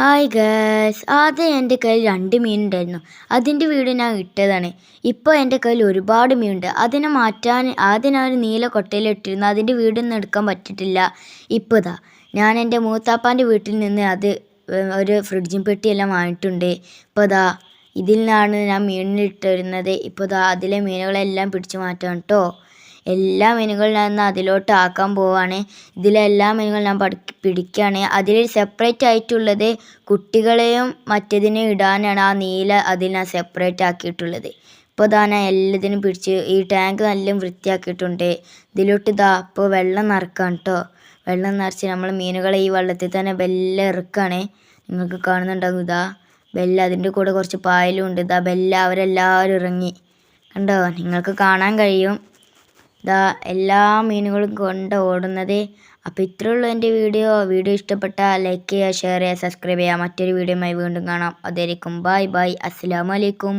Hi guys ആദ്യം എന്റെ കയ്യിൽ രണ്ട് മീനുണ്ടായിരുന്നു. അതിന്റെ വീട് ഞാൻ ഇട്ടതാണ്. ഇപ്പോൾ എന്റെ കയ്യിൽ ഒരുപാട് മീനുണ്ട്. അതിനെ മാറ്റാൻ ആദ്യം ഞാൻ ഒരു നീല കൊട്ടയിലിട്ടിരുന്നു അതിന്റെ വീടൊന്നും എടുക്കാൻ പറ്റിയിട്ടില്ല. ഇപ്പോൾ ഇതാ ഞാൻ എന്റെ മൂത്താപ്പാന്റെ വീട്ടിൽ നിന്ന് അത് ഒരു ഫ്രിഡ്ജും പെട്ടിയെല്ലാം വാങ്ങിയിട്ടുണ്ട്. ഇപ്പോൾ ഇതാ ഇതിൽ നിന്നാണ് ഞാൻ മീനിട്ടിരുന്നത് ഇപ്പോൾ ഇതാ അതിലെ മീനുകളെല്ലാം പിടിച്ചു മാറ്റാം കേട്ടോ എല്ലാ മീനുകളും ഞാൻ ഇന്ന് അതിലോട്ട് ആക്കാൻ പോവാണ്. ഇതിലെല്ലാ മീനുകളും ഞാൻ പഠി പിടിക്കുകയാണ് അതിൽ സെപ്പറേറ്റ് ആയിട്ടുള്ളത് കുട്ടികളെയും മറ്റേതിനെയും ഇടാനാണ് ആ നീല അതിൽ ഞാൻ സെപ്പറേറ്റ് ആക്കിയിട്ടുള്ളത്. ഇപ്പോൾ ഇതാ ഞാൻ എല്ലാത്തിനും പിടിച്ച് ഈ ടാങ്ക് നല്ല വൃത്തിയാക്കിയിട്ടുണ്ട്. ഇതിലോട്ട് ഇതാ ഇപ്പോൾ വെള്ളം നിറക്കാം കേട്ടോ വെള്ളം നിറച്ച് നമ്മൾ മീനുകളെ ഈ വെള്ളത്തിൽ തന്നെ ബെല്ല ഇറക്കുകയാണ് നിങ്ങൾക്ക് കാണുന്നുണ്ടാകും ഇതാ ബെല്ല അതിന്റെ കൂടെ കുറച്ച് പായലും ഉണ്ട്. ഇതാ ബെല്ല അവരെല്ലാവരും ഇറങ്ങി. കണ്ടോ? നിങ്ങൾക്ക് കാണാൻ കഴിയും. ഇതാ എല്ലാ മീനുകളും കൊണ്ട് ഓടുന്നത്. അപ്പോൾ ഇത്രയേ ഉള്ളൂ എന്റെ വീഡിയോ. വീഡിയോ ഇഷ്ടപ്പെട്ടാൽ ലൈക്ക് ചെയ്യുക ഷെയർ ചെയ്യുക സബ്സ്ക്രൈബ് ചെയ്യുക. മറ്റൊരു വീഡിയോയുമായി വീണ്ടും കാണാം. അതായിരിക്കും ബൈ ബൈ അസ്സലാമു അലൈക്കും.